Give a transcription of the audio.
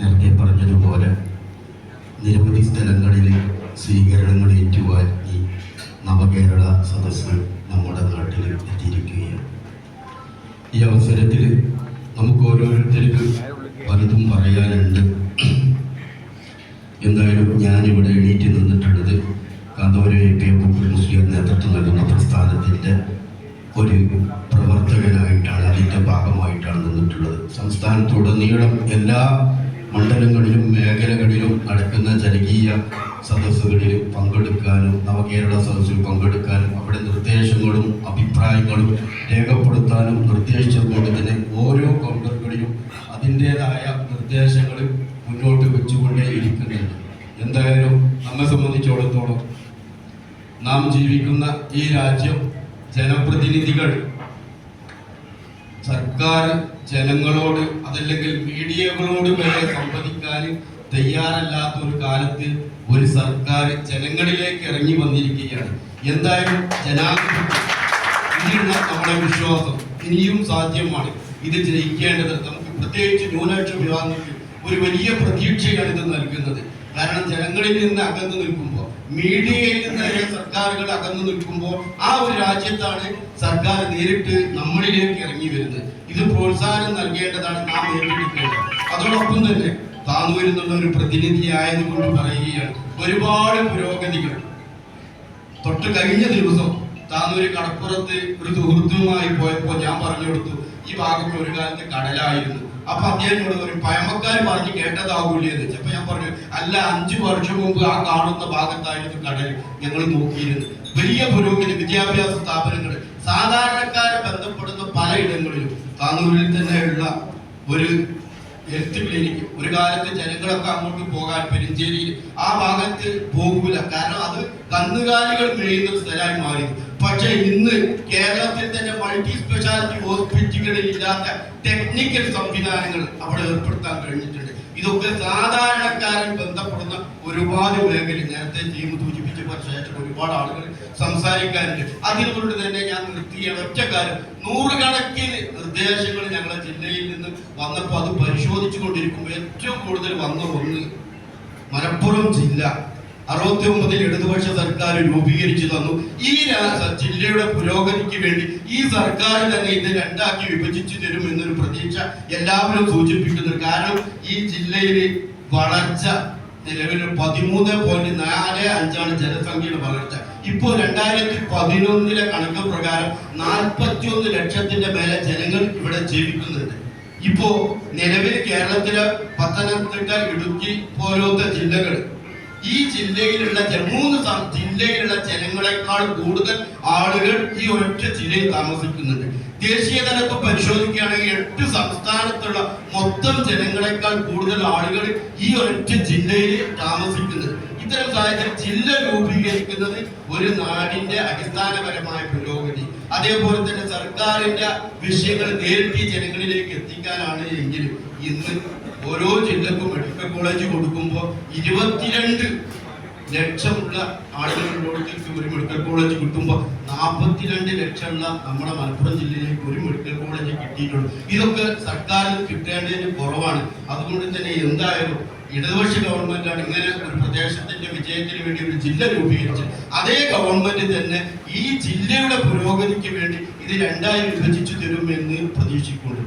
നേരത്തെ പറഞ്ഞതുപോലെ നിരവധി സ്ഥലങ്ങളിൽ സ്വീകരണങ്ങൾ ഏറ്റുവാൻ ഈ നവകേരള സദസ്സ് നമ്മുടെ നാട്ടിൽ എത്തിയിരിക്കുകയാണ്. ഈ അവസരത്തിൽ നമുക്ക് ഓരോരുത്തർക്കും പലതും പറയാനുണ്ട്. എന്തായാലും ഞാനിവിടെ എണീറ്റ് നിന്നിട്ടുള്ളത് കാന്തപുരം എ പി അബൂബക്കർ മുസ്ലിം നേതൃത്വം നൽകുന്ന പ്രസ്ഥാനത്തിന്റെ ഒരു പ്രവർത്തകനായിട്ടാണ് അതിന്റെ ഭാഗമായിട്ടാണ് നിന്നിട്ടുള്ളത്. സംസ്ഥാനത്തുടനീളം എല്ലാ മണ്ഡലങ്ങളിലും മേഖലകളിലും നടക്കുന്ന ജനകീയ സദസ്സുകളിൽ പങ്കെടുക്കാനും നവകേരള സദസ്സിൽ പങ്കെടുക്കാനും അവിടെ നിർദ്ദേശങ്ങളും അഭിപ്രായങ്ങളും രേഖപ്പെടുത്താനും നിർദ്ദേശിച്ചതുകൊണ്ട് തന്നെ ഓരോ കൗണ്ടറുകളിലും അതിന്റേതായ നിർദ്ദേശങ്ങൾ മുന്നോട്ട് വെച്ചുകൊണ്ടേ ഇരിക്കുന്നുണ്ട്. എന്തായാലും നമ്മെ സംബന്ധിച്ചിടത്തോളം നാം ജീവിക്കുന്ന ഈ രാജ്യം ജനപ്രതിനിധികൾ സർക്കാർ ജനങ്ങളോട് അതല്ലെങ്കിൽ മീഡിയകളോട് വരെ സംവദിക്കാൻ തയ്യാറല്ലാത്ത ഒരു കാലത്ത് ഒരു സർക്കാർ ജനങ്ങളിലേക്ക് ഇറങ്ങി വന്നിരിക്കുകയാണ്. എന്തായാലും ജനാധിപത്യം നമ്മുടെ വിശ്വാസം ഇനിയും സാധ്യമാണ്. ഇത് ജയിക്കേണ്ടത് നമുക്ക് പ്രത്യേകിച്ച് ന്യൂനപക്ഷ വിഭാഗങ്ങൾക്ക് ഒരു വലിയ പ്രതീക്ഷയാണ് ഇത് നൽകുന്നത്. കാരണം ജനങ്ങളിൽ നിന്ന് അകന്നു നിൽക്കുമ്പോൾ മീഡിയയിൽ നിന്ന് സർക്കാരുകൾ അകന്നു നിൽക്കുമ്പോൾ ആ ഒരു രാജ്യത്താണ് സർക്കാർ നേരിട്ട് നമ്മളിലേക്ക് ഇറങ്ങി വരുന്നത്. ഇത് പ്രോത്സാഹനം നൽകേണ്ടതാണ് നാം ഏറ്റെടുക്കേണ്ടത്. അതോടൊപ്പം തന്നെ താനൂരിൽ നിന്നുള്ള ഒരു പ്രതിനിധി ആയതുകൊണ്ട് പറയുകയാണ് ഒരുപാട് പുരോഗതികൾ. തൊട്ട് കഴിഞ്ഞ ദിവസം താനൂര് കടപ്പുറത്ത് ഒരു സുഹൃത്തുമായി പോയപ്പോൾ ഞാൻ പറഞ്ഞു കൊടുത്തു ഈ ഭാഗത്ത് ഒരു കാലത്ത് കടലായിരുന്നു. അപ്പൊ അദ്ദേഹത്തോട് ഒരു പഴമക്കാർ പറഞ്ഞ് കേട്ടതാവൂലേ എന്ന് അപ്പൊ ഞാൻ പറഞ്ഞു അല്ല അഞ്ചു വർഷം മുമ്പ് ആ കാണുന്ന ഭാഗത്തായിരുന്നു കടൽ ഞങ്ങൾ നോക്കിയിരുന്നു വലിയ പുരോഗതി വിദ്യാഭ്യാസ സ്ഥാപനങ്ങൾ സാധാരണക്കാരെ ബന്ധപ്പെടുന്ന പലയിടങ്ങളിലും താനൂരിൽ തന്നെയുള്ള ഒരു ഹെൽത്ത് ക്ലിനിക്ക് ഒരു കാലത്ത് ജനങ്ങളൊക്കെ അങ്ങോട്ട് പോകാൻ പെരിഞ്ചേരിയിൽ ആ ഭാഗത്ത് പോകൂല. കാരണം അത് കന്നുകാലികൾ മേയുന്ന സ്ഥലമായി മാറി. പക്ഷേ ഇന്ന് കേരളത്തിൽ തന്നെ മൾട്ടി സ്പെഷ്യാലിറ്റി ഹോസ്പിറ്റലുകളിൽ ഇല്ലാത്ത ടെക്നിക്കൽ സംവിധാനങ്ങൾ അവിടെ ഏർപ്പെടുത്താൻ കഴിഞ്ഞിട്ടുണ്ട്. ഇതൊക്കെ സാധാരണക്കാരൻ ബന്ധപ്പെടുന്ന ഒരുപാട് മേഖല നേരത്തെ ടീം സൂചിപ്പിച്ചപ്പോൾ ശേഷം ഒരുപാട് ആളുകൾ സംസാരിക്കാനുണ്ട് അതിനുകൊണ്ട് തന്നെ ഞാൻ നിർത്തിയ ഒറ്റ കാര്യം. നൂറുകണക്കിന് നിർദ്ദേശങ്ങൾ ഞങ്ങളുടെ ജില്ലയിൽ നിന്ന് വന്നപ്പോൾ അത് പരിശോധിച്ചു കൊണ്ടിരിക്കുമ്പോൾ ഏറ്റവും കൂടുതൽ വന്ന ഒന്ന് മലപ്പുറം ജില്ല. അറുപത്തി ഒമ്പതിൽ ഇടതുപക്ഷ സർക്കാർ രൂപീകരിച്ചു തന്നു. ഈ ജില്ലയുടെ പുരോഗതിക്ക് വേണ്ടി ഈ സർക്കാർ തന്നെ ഇത് രണ്ടാക്കി വിഭജിച്ചു തരും എന്നൊരു പ്രതീക്ഷ എല്ലാവരും സൂചിപ്പിക്കുന്നു കാരണം ഈ ജില്ലയിലെ വളർച്ച നിലവിൽ പതിമൂന്ന് പോയിന്റ് നാല് അഞ്ചാണ് ജനസംഖ്യയുടെ വളർച്ച. ഇപ്പോൾ രണ്ടായിരത്തി പതിനൊന്നിലെ കണക്ക് പ്രകാരം നാൽപ്പത്തി ഒന്ന് ലക്ഷത്തിന്റെ മേലെ ജനങ്ങൾ ഇവിടെ ജീവിക്കുന്നുണ്ട്. ഇപ്പോ നിലവിൽ കേരളത്തിലെ പത്തനംതിട്ട ഇടുക്കി പോലത്തെ ജില്ലകൾ ഈ ജില്ലയിലുള്ള മൂന്ന് ജില്ലയിലുള്ള ജനങ്ങളെക്കാൾ കൂടുതൽ ആളുകൾ ഈ ഒറ്റ ജില്ലയിൽ താമസിക്കുന്നുണ്ട്. ദേശീയ തലത്തിൽ പരിശോധിക്കുകയാണെങ്കിൽ എട്ട് സംസ്ഥാനത്തുള്ള മൊത്തം ജനങ്ങളെക്കാൾ കൂടുതൽ ആളുകൾ ഈ ഒറ്റ ജില്ലയിൽ താമസിക്കുന്നത് ഇത്തരം സാഹചര്യം ജില്ല രൂപീകരിക്കുന്നത് ഒരു നാടിന്റെ അടിസ്ഥാനപരമായ പുരോഗതി. അതേപോലെ തന്നെ സർക്കാരിന്റെ വിഷയങ്ങൾ നേരിട്ട് ജനങ്ങളിലേക്ക് എത്തിക്കാനാണ് എങ്കിൽ ഇന്ന് ഓരോ ജില്ലക്കും മെഡിക്കൽ കോളേജ് കൊടുക്കുമ്പോൾ ഇരുപത്തിരണ്ട് ലക്ഷമുള്ള ആളുകളിലോടത്തേക്ക് ഒരു മെഡിക്കൽ കോളേജ് കിട്ടുമ്പോൾ നാൽപ്പത്തിരണ്ട് ലക്ഷമുള്ള നമ്മുടെ മലപ്പുറം ജില്ലയിലേക്ക് ഒരു മെഡിക്കൽ കോളേജ് കിട്ടിയിട്ടുള്ളൂ. ഇതൊക്കെ സർക്കാരിന് കിട്ടേണ്ടതിന് കുറവാണ്. അതുകൊണ്ട് തന്നെ എന്തായാലും ഇടതുപക്ഷ ഗവൺമെന്റാണ് ഇങ്ങനെ ഒരു പ്രദേശത്തിന്റെ വിജയത്തിന് വേണ്ടി ഒരു ജില്ല രൂപീകരിച്ചത്. അതേ ഗവൺമെന്റ് തന്നെ ഈ ജില്ലയുടെ പുരോഗതിക്ക് വേണ്ടി ഇത് രണ്ടായി വിഭജിച്ചു തരുമെന്ന് പ്രതീക്ഷിക്കുന്നു.